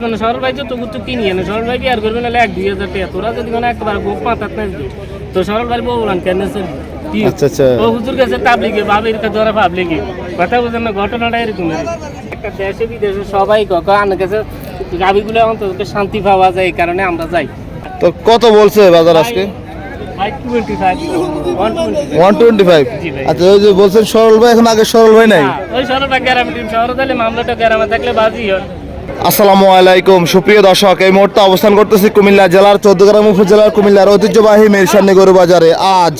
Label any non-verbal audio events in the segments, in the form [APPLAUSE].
মানে সরল ভাই তো তবু তো কিনি না সরল ভাই বিয়ার করবে নাহলে এক দুই হাজার টাকা। তোরা যদি মানে একবার বউ পাতাত না তো সরল ভাই বউ বলান কেন আচ্ছা, আচ্ছা। ও হুজুর কাছে তাবলিগে বাবির কাছে ধরা পাবলিগে। কথা বুঝেন না ঘটনাটা এরকম একটা দেশে বিদেশে সবাই আমার কাছে গাবিগুলো অন্তত শান্তি পাওয়া যায় এই কারণে আমরা যাই। তো কত বলছে বাজার আজকে? ওয়ান টোয়েন্টি ফাইভ আচ্ছা ওই যে বলছেন সরল ভাই এখন আগে সরল ভাই নাই? ওই সরল ভাই শহরে তাহলে মামলাটা গ্রামে থাকলে বাজি হয়। আসসালামু আলাইকুম। সুপ্রিয় দর্শক, এই মুহূর্তে অবস্থান করতেছি কুমিল্লা জেলার চৌদ্দগ্রাম উপজেলার কুমিল্লার ঐতিহ্যবাহী মেরসান্নি গরু বাজারে আজ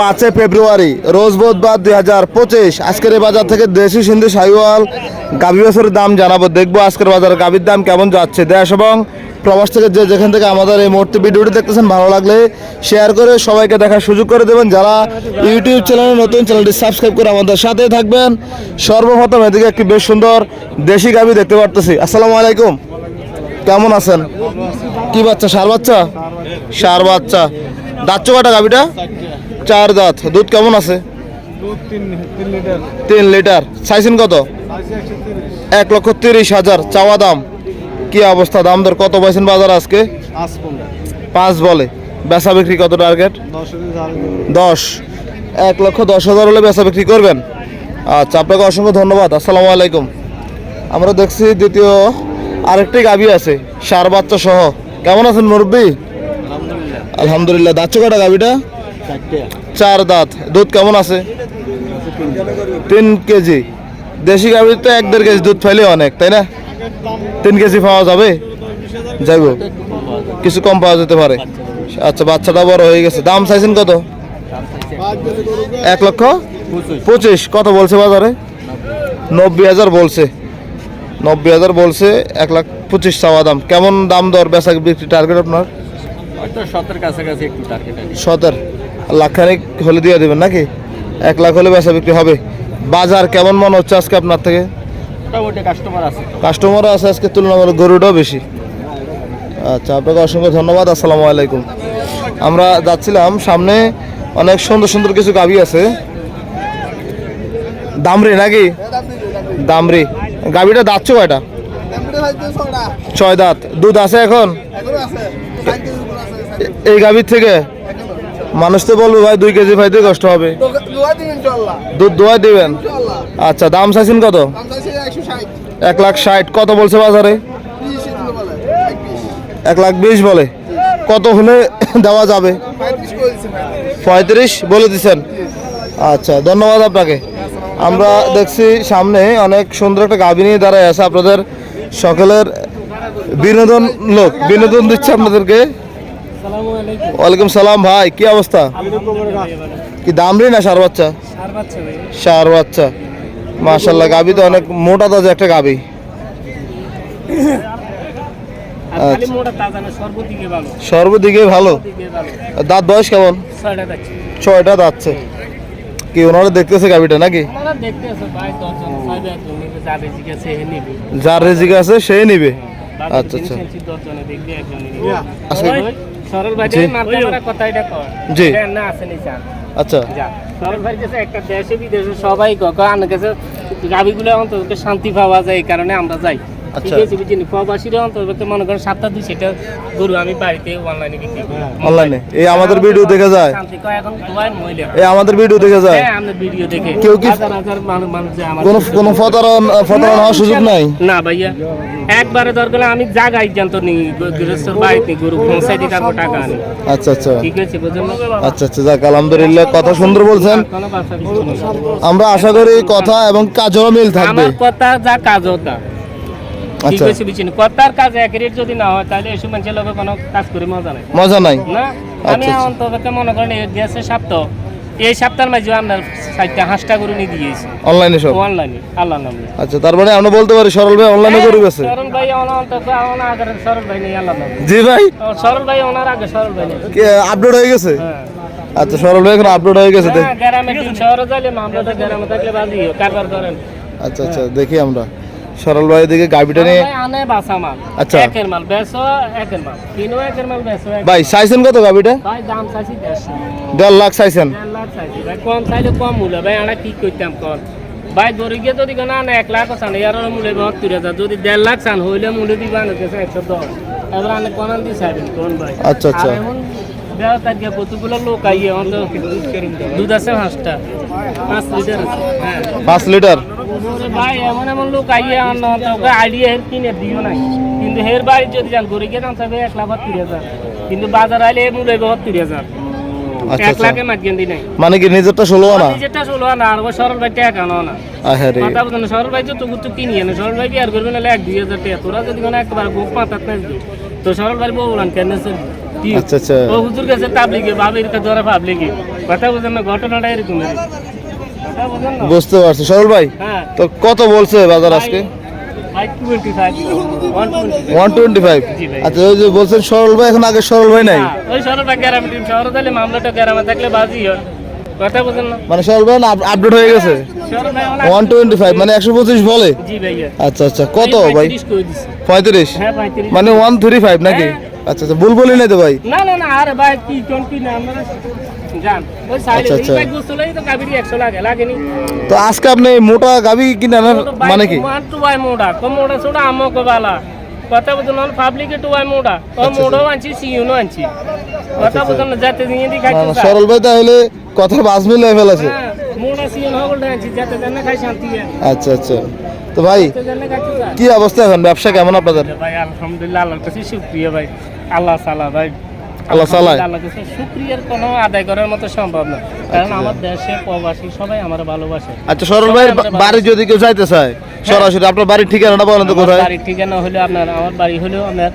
পাঁচই ফেব্রুয়ারি, রোজ বুধবার দুই হাজার পঁচিশ। আজকের এই বাজার থেকে দেশি সিন্ধু সাইওয়াল গাভী বছরের দাম জানাব। দেখব আজকের বাজারে গাভীর দাম কেমন যাচ্ছে। দেশ এবং প্রবাস থেকে যে যেখান থেকে আমাদের এই মুহূর্তে ভিডিওটি দেখতেছেন, ভালো লাগলে শেয়ার করে সবাইকে দেখার সুযোগ করে দেবেন। যারা ইউটিউব চ্যানেলে নতুন চ্যানেলটি সাবস্ক্রাইব করে আমাদের সাথে থাকবেন। সর্বপ্রথম এদিকে একটি বেশ সুন্দর দেশি গাভী দেখতে পারতেছি। আসসালামু আলাইকুম। কেমন আছেন? কি বাচ্চা? সার বাচ্চা? সার বাচ্চা। দাঁত চোখাটা গাভীটা? চার দাঁত। দুধ কেমন আছে? তিন লিটার। চাইছেন কত? এক লক্ষ তিরিশ হাজার। চাওয়া দাম? কি অবস্থা? দাম দর কত পাইছেন বাজার আজকে? পাঁচ বলে। বেচা বিক্রি কত টার্গেট দশ এক লক্ষ দশ হাজার হলে বেচা বিক্রি করবেন? আচ্ছা আপনাকে অসংখ্য ধন্যবাদ। আসসালামু আলাইকুম। আমরা দেখছি দ্বিতীয় আরেকটি গাভী আছে সার বাচ্চা সহ। কেমন আছেন মুরব্বী? আলহামদুলিল্লাহ। দাঁত কটা গাভীটা? চার দাঁত। দুধ কেমন আছে? তিন কেজি। দেশি গাভীর তো এক দেড় কেজি দুধ ফাইলে অনেক তাই না? তিন কেজি পাওয়া যাবে? যাইব কিছু কম পাওয়া যেতে পারে। আচ্ছা বাচ্চাটা বড় হয়ে গেছে। দাম চাইছেন কত? এক লক্ষ পঁচিশ। কত বলছে বাজারে? নব্বই হাজার বলছে। নব্বই হাজার বলছে এক লাখ পঁচিশ চাওয়া দাম। কেমন দাম দর বেচা বিক্রি টার্গেট আপনার? সতের কাছাকাছি একটু টার্গেট সতের। লাখ খানিক হলে দিয়ে দেবেন নাকি? এক লাখ হলে বেচা বিক্রি হবে। বাজার কেমন মনে হচ্ছে আজকে আপনার থেকে? কাস্টমার আছে। কাস্টমারও আছে আজকে তুলনামূলক গরুটাও বেশি। আচ্ছা আপনাকে অসংখ্য ধন্যবাদ আসসালামু আলাইকুম। আমরা যাচ্ছিলাম সামনে অনেক সুন্দর সুন্দর কিছু গাভি আছে। দামরি নাকি? দামরি গাভিটা দাঁতছো কয়টা? ছয় দাঁত। দুধ আছে এখন? এই গাভীর থেকে? মানুষ তো বলবে ভাই দুই কেজি ভাইতে কষ্ট হবে। দুধ দোয়া দিবেন? আচ্ছা দাম চাইছেন কত? এক লাখ ষাট কত বলছে বাজারে? এক লাখ বিশ বলে। কত হলে দেওয়া যাবে? পঁয়ত্রিশ বলে দিচ্ছেন আচ্ছা ধন্যবাদ আপনাকে। আমরা দেখছি সামনে অনেক সুন্দর একটা গাভী নিয়ে দাঁড়ায় আছে আপনাদের সকলের বিনোদন লোক। বিনোদন দিচ্ছে আপনাদেরকে। ওয়ালাইকুম সালাম ভাই কি অবস্থা? কি দাম দামরি না সার বাচ্চা? সার বাচ্চা। মাশাল্লাহ গাভী তো অনেক মোটা তাজা একটা গাভী। আর খালি মোটা তাজা না সর্বদিকে ভালো। দাঁত বয়স কেমন? ছয়টা দাঁতছে কি ওনারা দেখতেছে গাভীটা নাকি? যার রেজিক আছে সে নিবে। আচ্ছা আচ্ছা। সরল ভাই কথা এটা কর জি। না আছে স্যার। আচ্ছা। যা। সরল ভাই কাছে একটা দেশে বিদেশে সবাই আমার কাছে গাবিগুলো অন্তত শান্তি পাওয়া যায় এই কারণে আমরা যাই। আচ্ছা। প্রবাসীরা মনে করেন সাতটা দুই সেটা গরু আমি বাড়িতে অনলাইনে বিক্রি করি। অনলাইনে এই আমাদের ভিডিও দেখে যায়। শান্তি কয় এখন মহিলা এই আমাদের ভিডিও দেখে যায়। হ্যাঁ আমরা ভিডিও দেখে। কেউ কি- কোনো কোনো হওয়ার সুযোগ নাই? না ভাইয়া। একবারে দরকার আমি জাগাই জানতো নি গৃহস্থর বাড়িতে গরু পৌঁছাই টাকা আনি। আচ্ছা আচ্ছা। ঠিক আছে বুঝলেন? আচ্ছা আচ্ছা যাক আলহামদুলিল্লাহ কথা সুন্দর বলছেন। কিছু নেই। আমরা আশা করি কথা এবং কাজেরও মিল থাকবে। আমার কথা যা কাজ হতা ঠিক আচ্ছা কথার কাজ এক রেট যদি না হয় তাহলে এসব মানুষের লোকে কোনো কাজ করে মজা নাই। মজা নাই? না? আমি আচ্ছা। অন্তত মনে করেন এই গ্যাসের সপ্তাহ। এই সপ্তাহের মাঝে আমরা হাঁসটা গরু নিয়ে দিয়েছি অনলাইনে সব? অনলাইনে আল্লাহ নামে। আচ্ছা তার মানে আমরা বলতে পারি সরল ভাই অনলাইনে গরু গেছে সরল ভাই ওনার আগে সরল ভাই নেই আল্লাহ নামে। জি ভাই? সরল ভাই ওনার আগে সরল ভাই নেই আপডেট হয়ে গেছে? হ্যাঁ। আচ্ছা সরল ভাই এখন আপডেট হয়ে গেছে গ্রামে শহরে যাইলে মামলাটা গ্রামে থাকলে বাজি কারবার করেন। আচ্ছা আচ্ছা দেখি আমরা। সরল ভাই দিকে গাবিটা নিয়ে আনে বাসা মাল। আচ্ছা। একের মাল বেসো একের মাল। কিনো একের মাল বেসো ভাই চাইছেন কত গাবিটা ভাই দাম চাইছি দেড়শো। দেড় লাখ চাইছেন? দেড় লাখ চাইছি। ভাই কম চাইলে কম মূল্য। ভাই আমরা কি করতাম কম ভাই গরু গিয়ে যদি না না এক লাখ চান এর মূল্য বাহাত্তর হাজার। যদি দেড় লাখ চান হইলে মূল্য দিবা না একশো দশ। এবার আনে কোন দিয়ে চাইবেন কোন ভাই? আচ্ছা, আচ্ছা। দেওয়া তার গিয়ে কতগুলো লোক আইয়ে এখন তো দুধ আছে পাঁচটা। পাঁচ লিটার হ্যাঁ। পাঁচ লিটার? ভাই এমন এমন লোক আইয়ে ওকে আইডিয়া হের কিনে দিও নাই। কিন্তু হের বাড়ি যদি যান গরু গিয়ে দাম এক লাখ বাহাত্তর হাজার। কিন্তু বাজার আইলে এর মূল্য বাহাত্তর হাজার। আচ্ছা এক আচ্ছা। লাখে মাঝখান দি নাই। মানে কি নিজেরটা ষোলো আনা? যেটা ষোলো না আর ওই সরল ভাই টাকা আনো না। মাথা সরল ভাই তো তবু তো কিনি না সরল ভাই বিয়ার করবে না এক দুই হাজার টাকা। তোরা যদি কোনো একবার গোপ মাথাত না তো সরল ভাই বউ বলান কেন কি? আচ্ছা আচ্ছা। ও হুজুর কাছে তাবলিগে বাবির কাছে ধরা পাবলিগে। কথা বুঝেন না ঘটনাটা এরকম। বুঝতে পারছি। সরল ভাই হ্যাঁ। তো কত বলছে বাজার আজকে? One twenty five. আচ্ছা ওই যে বলছেন সরল ভাই এখন আগে সরল ভাই নাই? ওই সরল ভাই গ্রামে টিম শহরে তাহলে মামলাটা গ্রামে থাকলে বাজি হয়। কথা বুঝেন না? মানে সরল ভাই আপডেট হয়ে গেছে? ওয়ান টোয়েন্টি ফাইভ মানে একশো পঁচিশ বলে? আচ্ছা আচ্ছা। কত ভাই? 35 পঁয়ত্রিশ? হ্যাঁ মানে ওয়ান থ্রি ফাইভ নাকি? হ্যাঁ। আচ্ছা আচ্ছা ভুল বলি নাই তো ভাই? না না না আরে ভাই কি কোন কি না আমরা জান ওই সাইডে। এই ভাই গোসলেই তো কাবিরি 100 লাগে লাগেনি। তো আজকে আপনি মোটা গাবি কিনে আনার মানে কি? মান টু ভাই মোড়া কম মোড়া ছোড়া আমো কো কথা বুঝুন পাবলিক টু ভাই মোড়া ও মোড়ো আনছি সিউনো আনছি। কথা বুঝুন যাতে দিয়ে দি না, সরল ভাই তাহলে কথা মিলে ফেলেছে। হ্যাঁ মোড়া হগল আনছি যাতে জানা খাই শান্তি আচ্ছা আচ্ছা। তো ভাই কি অবস্থা এখন? ব্যবসা কেমন আপনাদের? ভাই আলহামদুলিল্লাহ আল্লাহর কাছে শুকরিয়া ভাই। আল্লাহ সালা ভাই। আল্লাহ সালা আল্লাহর কাছে শুকরিয়ার কোনো আদায় করার মতো সম্ভব না। কারণ আমার দেশে প্রবাসী সবাই আমার ভালোবাসে। আচ্ছা সরল ভাই বাড়ি যদি কেউ যাইতে চায় সরাসরি আপনার বাড়ির ঠিকানাটা বলেন তো কোথায়? বাড়ির ঠিকানা হলো আপনার আমার বাড়ি হলো আপনার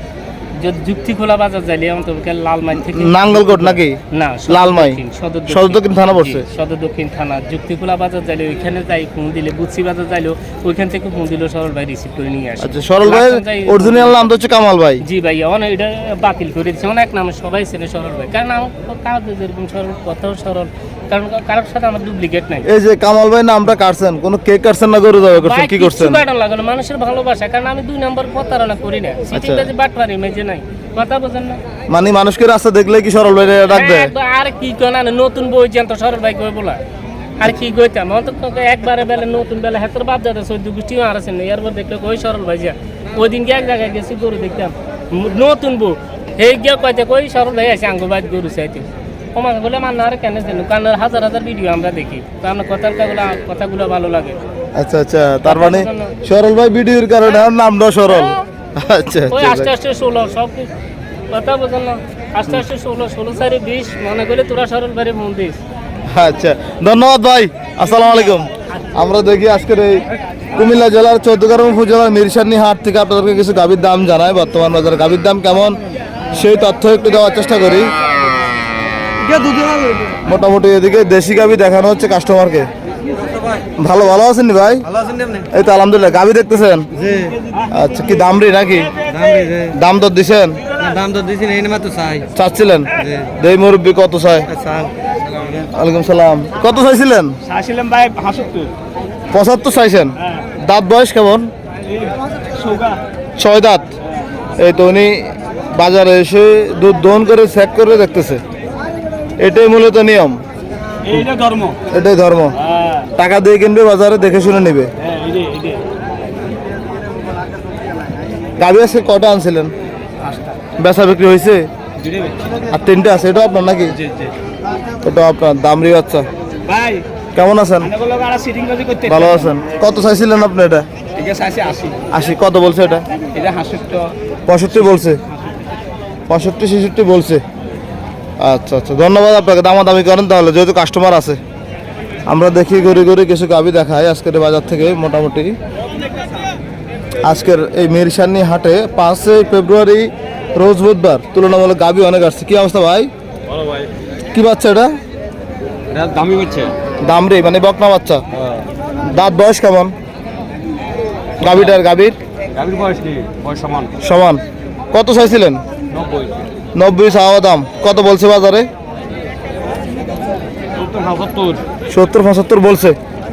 যদি যুক্তি খোলা বাজার যাইলে অন্তত লালমাই থেকে নাঙ্গলকোট নাকি? না সদর লালমাই? দক্ষিণ, সদর দক্ষিণ। থানা পড়ছে? সদর দক্ষিণ থানা। যুক্তিখোলা বাজার যাইলে ওইখানে যাই ফোন দিলে বুচি বাজার যাইলেও ওইখান থেকে ফোন দিলে সরল ভাই রিসিভ করে নিয়ে আসে। আচ্ছা সরল ভাই অরিজিনাল নাম তো হচ্ছে কামাল ভাই। জি ভাই অনেক এটা বাতিল করে দিচ্ছে অনেক নামে সবাই চেনে সরল ভাই। কারণ আমার কাগজ যেরকম সরল কথাও সরল। কারণ কারোর সাথে আমার ডুপ্লিকেট নাই। এই যে কামাল ভাই নামটা কাটছেন কোনো কেক কাটছেন না করছেন ভাই, কি করছেন? মানুষের ভালোবাসা। কারণ আমি দুই নম্বর প্রতারণা করি না। সিটিং বাজে বাট পারি মেজে কথা বোঝেন না। মানে মানুষকে রাস্তা দেখলে কি সরল ভাই ডাক দেয় হ্যাঁ, আর কি নতুন বই জানতো সরল ভাই কই বলা। আর কি কইতাম অন্তত একবারে বেলে নতুন বেলে হাতের বাপ গোষ্ঠী আর আছে না এরপর দেখলে কই সরল ভাই যা। ওই দিনকে এক জায়গায় গেছি গরু দেখতাম। নতুন বউ গিয়ে কই সরল ভাই আছে আঙ্গু বাইত গরু চাইতে। তোমাকে বলে মান আর কেন যেন কারণ হাজার হাজার ভিডিও আমরা দেখি। তো আপনার কথাগুলো কথাগুলো ভালো লাগে। আচ্ছা আচ্ছা তার মানে সরল ভাই ভিডিওর কারণে নামটা সরল। [LAUGHS] আচ্ছা ওই আচ্ছা আস্তে আস্তে ষোলো সব কথা বোঝেন না আস্তে আস্তে ষোলো ষোলো সারি বিশ মনে করে তোরা সরল বাড়ি মন দিস আচ্ছা ধন্যবাদ ভাই আসসালামু আলাইকুম। আমরা দেখি আজকের এই কুমিল্লা জেলার চৌদ্দগ্রাম উপজেলার মিরসানি হাট থেকে আপনাদেরকে কিছু গাভীর দাম জানাই। বর্তমান বাজারে গাভীর দাম কেমন সেই তথ্য একটু দেওয়ার চেষ্টা করি। মোটামুটি এদিকে দেশি গাভী দেখানো হচ্ছে কাস্টমারকে ভালো ভালো আছেন ভাই? এই তো আলহামদুলিল্লাহ গাভী দেখতেছেন? আচ্ছা কি দাম রে নাকি? দাম দর দিছেন? দাম তো দিছি এই মাত্র চাই। চাচ্ছিলেন? দেই মুরব্বী কত চাল। ওয়ালাইকুম সালাম। কত চাইছিলেন? ভাই পঁচাত্তর। চাইছেন? দাঁত বয়স কেমন? ছয় দাঁত। এই তো উনি বাজারে এসে দুধ দহন করে চেক করে দেখতেছে। এটাই মূলত নিয়ম। এইটা ধর্ম। এটাই ধর্ম। হ্যাঁ। টাকা দিয়ে কিনবে বাজারে দেখে শুনে নেবে। হ্যাঁ গাড়ি আজকে কটা আনছিলেন? বেচা বিক্রি হয়েছে? আর তিনটে আছে এটা আপনার নাকি? এটা আপনার দামরি বাচ্চা। ভাই কেমন আছেন? ভালো আছেন। কত চাইছিলেন আপনি এটা? আশি। কত বলছে এটা? এটা পঁয়ষট্টি বলছে। পঁয়ষট্টি ছেষট্টি বলছে। আচ্ছা আচ্ছা ধন্যবাদ আপনাকে। দামাদামি করেন তাহলে যেহেতু কাস্টমার আছে। আমরা দেখি ঘুরে গড়ি কিছু গাবি দেখাই আজকের বাজার থেকে মোটামুটি। আজকের এই মিরসানি হাটে পাঁচই ফেব্রুয়ারি রোজ বুধবার তুলনামূলক গাবি অনেক আসছে। কি অবস্থা ভাই? কি বাচ্চা এটা? দামি হচ্ছে দামরি মানে বকনা বাচ্চা। দাঁত বয়স কেমন? গাবিটার গাবির? গাভীর বয়স কি বয়স সমান। সমান। কত চাইছিলেন? নব্বই। নব্বই চাওয়া দাম। কত বলছে বাজারে? সত্তর। সত্তর পঁচাত্তর বলছে।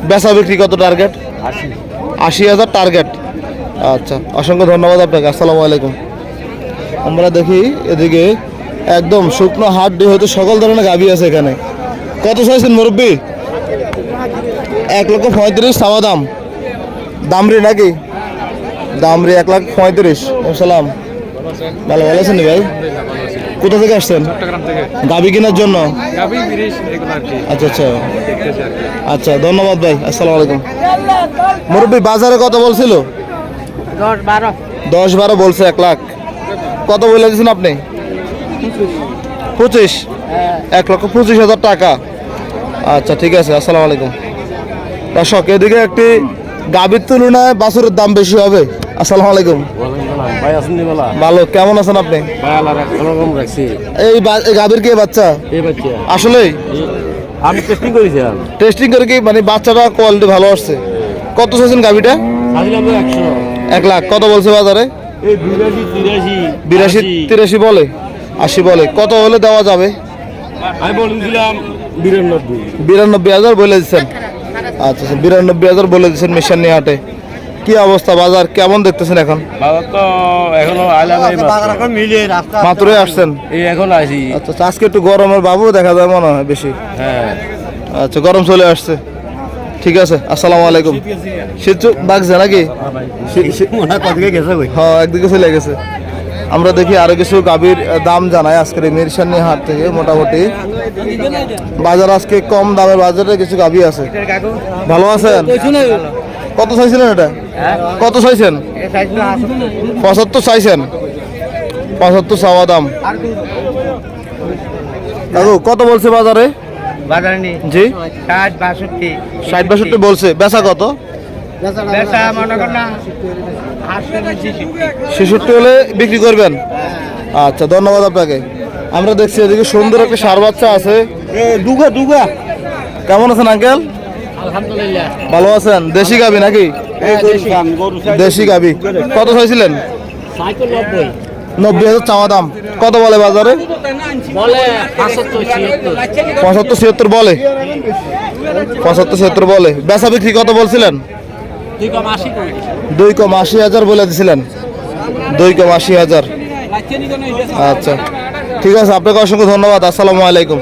বেচা বিক্রি কত টার্গেট আশি। হাজার টার্গেট আচ্ছা অসংখ্য ধন্যবাদ আপনাকে। আসসালামু আলাইকুম। আমরা দেখি এদিকে একদম শুকনো হাট দিয়ে হয়তো সকল ধরনের গাভি আছে এখানে। কত চাইছেন মুরব্বী? এক লক্ষ পঁয়ত্রিশ চাওয়া দাম। দামরি নাকি? দামরি এক লাখ পঁয়ত্রিশ। সালাম। ভালো ভালো আছেন ভাই? কোথা থেকে আসছেন? গাবি কেনার জন্য? আচ্ছা আচ্ছা। আচ্ছা ধন্যবাদ ভাই। আসসালামু আলাইকুম। মুরব্বী বাজারে কত বলছিল? দশ বারো। দশ বারো বলছে এক লাখ। কত বলে দিয়েছেন আপনি? পঁচিশ। এক লক্ষ পঁচিশ হাজার টাকা। আচ্ছা ঠিক আছে আসসালামু আলাইকুম। দর্শক এদিকে একটি গাভীর তুলনায় বাছুরের দাম বেশি হবে। আসসালামু আলাইকুম। ভাই ভালো কেমন আছেন আপনি? ভাই আল্লাহ রকম রাখছি। এই গাভীর কে বাচ্চা? এই বাচ্চা। আসলেই? আমি টেস্টিং করেছিলাম। টেস্টিং করে কি মানে বাচ্চাটা কোয়ালিটি ভালো আসছে? কত চাইছেন গাভীটা? এক লাখ। কত বলছে বাজারে? বিরাশি তিরাশি বলে। আশি বলে। কত হলে দেওয়া যাবে? আমি বলেছিলাম বিরানব্বই। বিরানব্বই হাজার বলে দিচ্ছেন। আচ্ছা আচ্ছা বিরানব্বই হাজার বলে দিচ্ছেন মিশানি হাটে। কি অবস্থা বাজার কেমন দেখতেছেন এখন? বাবা তো এখনও আইলাম এই মাত্রই আসছেন? এই এখন আইছি আচ্ছা আচ্ছা, আজকে একটু গরমের বাবু দেখা যায় মনে হয় বেশি। হ্যাঁ। আচ্ছা গরম চলে আসছে। ঠিক আছে আসসালামু আলাইকুম। শীত বাগছে নাকি? হ্যাঁ একদিকে চলে গেছে। আমরা দেখি আরও কিছু গাভীর দাম জানাই আজকের মিরসানি হাট থেকে মোটামুটি। বাজার আজকে কম দামের বাজারে কিছু গাভী আছে। ভালো আছেন? কত চাইছিলেন এটা? কত চাইছেন? পঁচাত্তর চাইছেন। পঁচাত্তর চাওয়া দাম। কাকু কত বলছে বাজারে? বাজারে নেই। জি? ষাট বাষট্টি। ষাট বাষট্টি বলছে। বেচা কত? ছেষট্টি। হলে বিক্রি করবেন? আচ্ছা ধন্যবাদ আপনাকে। আমরা দেখছি এদিকে সুন্দর একটা সার বাচ্চা আছে। দুগা দুগা। কেমন আছেন আঙ্কেল? ভালো আছেন? দেশি গাবি নাকি? দেশি। গাবি। কত চাইছিলেন? নব্বই। হাজার চাওয়া দাম। কত বলে বাজারে? পাঁচাত্তর ছিয়াত্তর। বলে। পঁচাত্তর ছিয়াত্তর বলে। বেচা বিক্রি কত বলছিলেন? দুই কম আশি হাজার বলে দিছিলেন। দুই কম আশি হাজার। আচ্ছা। ঠিক আছে আপনাকে অসংখ্য ধন্যবাদ। আসসালামু আলাইকুম।